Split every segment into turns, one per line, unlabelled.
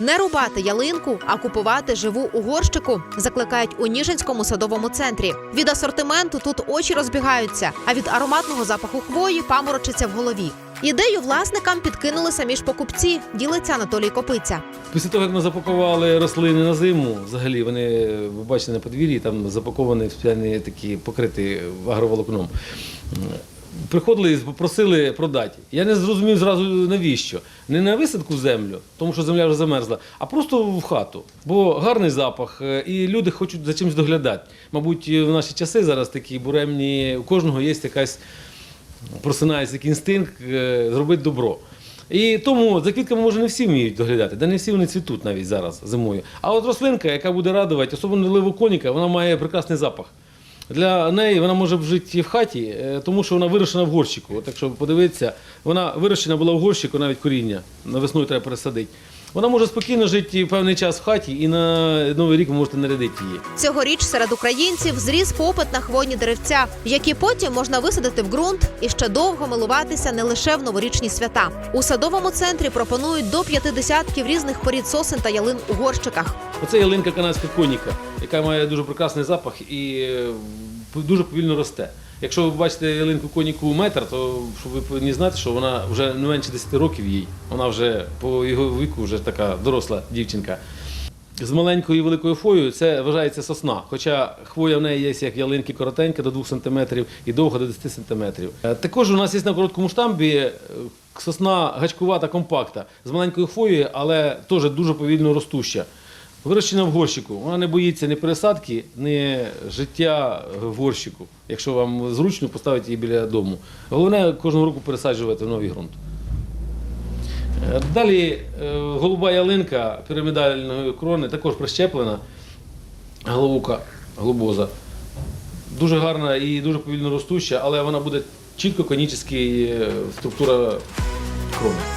Не рубати ялинку, а купувати живу у горщику, закликають у Ніжинському садовому центрі. Від асортименту тут очі розбігаються, а від ароматного запаху хвої паморочиться в голові. Ідею власникам підкинули самі ж покупці, ділиться Анатолій Копиця.
Після того, як ми запакували рослини на зиму, взагалі вони, ви бачите, на подвір'ї там запаковані спеціальні такі покриті агроволокном. Приходили і попросили продати. Я не зрозумів зразу навіщо. Не на висадку землю, тому що земля вже замерзла, а просто в хату. Бо гарний запах, е, і люди хочуть за чимось доглядати. Мабуть, в наші часи зараз такі буремні, у кожного є якась просинається інстинкт е, зробити добро. І тому за квітками може не всі вміють доглядати, да не всі вони цвітуть навіть зараз зимою. А от рослинка, яка буде радувати, особливо ливоконіка, вона має прекрасний запах. Для неї вона може жити в хаті, е, тому що вона вирощена в горщику. От якщо подивитися, вона вирощена була в горщику, навіть коріння. На весною треба пересадити. Вона може спокійно жити певний час в хаті і на новий рік ви можете нарядити її.
Цьогоріч серед українців зріс попит на хвойні деревця, які потім можна висадити в ґрунт і ще довго милуватися не лише в новорічні свята. У садовому центрі пропонують до п'яти десятків різних порід сосен та ялин у горщиках.
Оце ялинка канадська коніка, яка має дуже прекрасний запах і е, дуже повільно росте. Якщо ви бачите ялинку коніку метр, то ви повинні знати, що вона вже не менше 10 років їй. Вона вже по його віку вже така доросла дівчинка. З маленькою і великою хвоєю це вважається сосна. Хоча хвоя в неї є як ялинки коротенька до 2 см і довга до 10 см. Е, Також у нас є на короткому штамбі е, сосна гачкувата компакта з маленькою хвоєю, але теж дуже повільно ростуща. Вирощена в горщику. Вона не боїться ні пересадки, ні життя в горщику, якщо вам зручно поставити її біля дому. Головне кожного року пересаджувати в новий ґрунт. Е, Далі е, голуба ялинка пірамідальної крони також прищеплена. Головука глобоза. Дуже гарна і дуже повільно ростуща, але вона буде чітко конічна структура крони.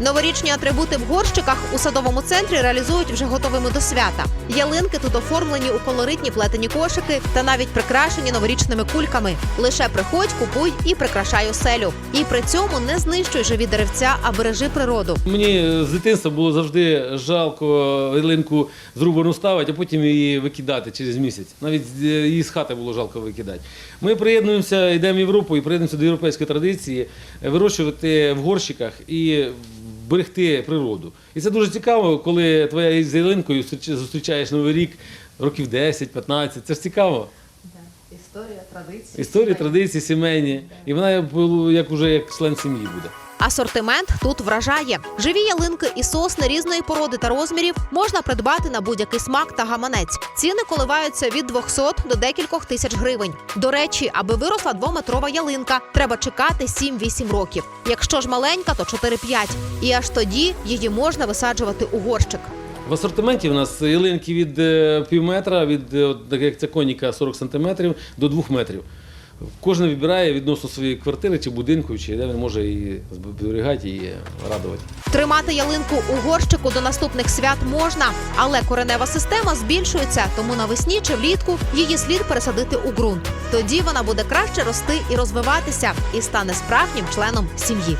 Новорічні атрибути в горщиках у садовому центрі реалізують вже готовими до свята. Ялинки тут оформлені у колоритні плетені кошики та навіть прикрашені новорічними кульками. Лише приходь, купуй і прикрашай оселю. І при цьому не знищуй живі деревця, а бережи природу.
Мені з дитинства було завжди жалко ялинку зрубану ставити, а потім її викидати через місяць. Навіть е, її з хати було жалко викидати. Ми приєднуємося, йдемо в Європу і приєднуємося до європейської традиції е, вирощувати в горщиках і берегти природу. І це дуже цікаво, коли твоя з ялинкою зустрічаєш Новий рік років 10-15. Це ж цікаво.
Історія, традиції.
Історія, традиції сімейні. І вона як, як уже як член сім'ї буде.
Асортимент тут вражає. Живі ялинки і сосни різної породи та розмірів можна придбати на будь-який смак та гаманець. Ціни коливаються від 200 до декількох тисяч гривень. До речі, аби виросла двометрова ялинка, треба чекати 7-8 років. Якщо ж маленька, то 4-5. І аж тоді її можна висаджувати у горщик.
В асортименті у нас ялинки від е, пів метра, від е, як ця коніка 40 сантиметрів до 2 метрів. Кожен вибирає відносно своєї квартири чи будинку, чи де він може її зберігати і радувати.
Тримати ялинку у горщику до наступних свят можна, але коренева система збільшується, тому навесні чи влітку її слід пересадити у ґрунт. Тоді вона буде краще рости і розвиватися і стане справжнім членом сім'ї.